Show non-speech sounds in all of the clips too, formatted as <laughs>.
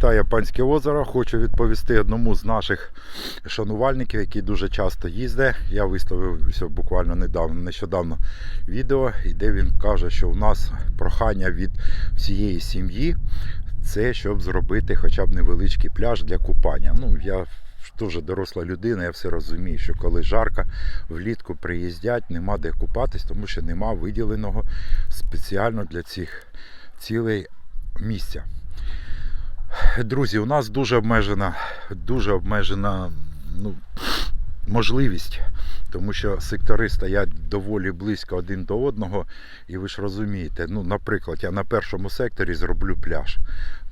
Вітаю панське озеро. Хочу відповісти одному з наших шанувальників, який дуже часто їздить. Я виставив буквально недавно, нещодавно відео, де він каже, що у нас прохання від всієї сім'ї це щоб зробити хоча б невеличкий пляж для купання. Ну, я дуже доросла людина, я все розумію, що коли жарко, влітку приїздять, нема де купатись, тому що нема виділеного спеціально для цих цілей місця. Друзі, у нас дуже обмежена, дуже обмежена ну, можливість, тому що сектори стоять доволі близько один до одного, і ви ж розумієте, ну, наприклад, я на першому секторі зроблю пляж.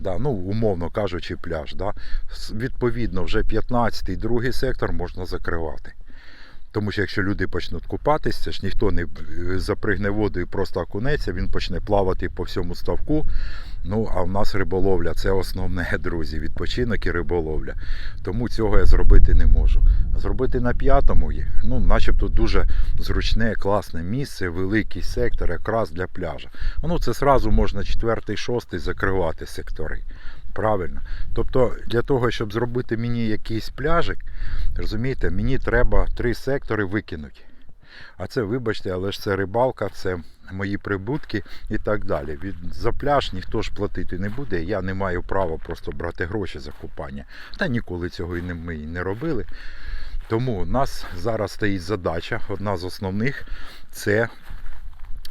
Да, ну, умовно кажучи, пляж. Да. Відповідно, вже 15-й другий сектор можна закривати. Тому що якщо люди почнуть купатись, це ж ніхто не е, запригне воду і просто окунеться, він почне плавати по всьому ставку. Ну, а в нас риболовля це основне, <laughs> друзі, відпочинок і риболовля. Тому цього я зробити не можу. Зробити на п'ятому, ну, начебто дуже зручне, класне місце, великий сектор, якраз для пляжа. Ну, це зразу можна четвертий, шостий закривати сектори. Правильно. Тобто, для того, щоб зробити мені якийсь пляжик, розумієте, мені треба три сектори викинути. А це, вибачте, але ж це рибалка, це мої прибутки і так далі. Від, за пляж ніхто ж платити не буде. Я не маю права просто брати гроші за купання. Та ніколи цього і не, ми і не робили. Тому у нас зараз стоїть задача, одна з основних це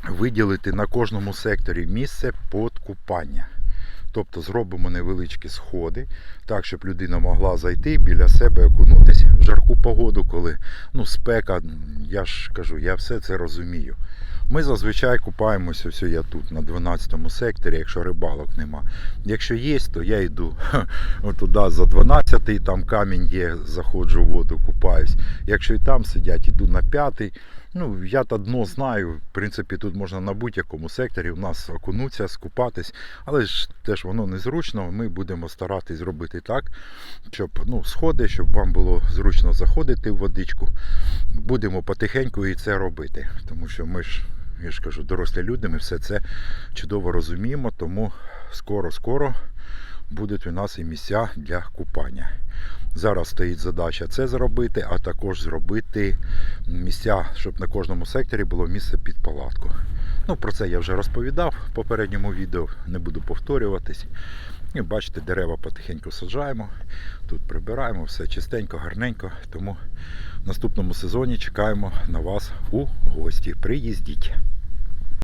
виділити на кожному секторі місце під купання. Тобто зробимо невеличкі сходи, так, щоб людина могла зайти біля себе окунутися в жарку погоду, коли ну, спека, я ж кажу, я все це розумію. Ми зазвичай купаємося, ось я тут на 12 секторі, якщо рибалок нема. Якщо є, то я йду туди за 12-й, там камінь є, заходжу в воду, купаюсь. Якщо і там сидять, йду на 5. Ну, я та дно знаю. В принципі, тут можна на будь-якому секторі у нас окунутися, скупатись, але ж теж воно незручно. Ми будемо старатись зробити так, щоб ну, сходи, щоб вам було зручно заходити в водичку. Будемо потихеньку і це робити. Тому що ми ж, я ж кажу, дорослі люди, ми все це чудово розуміємо, тому скоро-скоро будуть у нас і місця для купання. Зараз стоїть задача це зробити, а також зробити місця, щоб на кожному секторі було місце під палатку. Ну, про це я вже розповідав в попередньому відео, не буду повторюватись. І бачите, дерева потихеньку саджаємо, тут прибираємо, все чистенько, гарненько. Тому в наступному сезоні чекаємо на вас у гості. Приїздіть.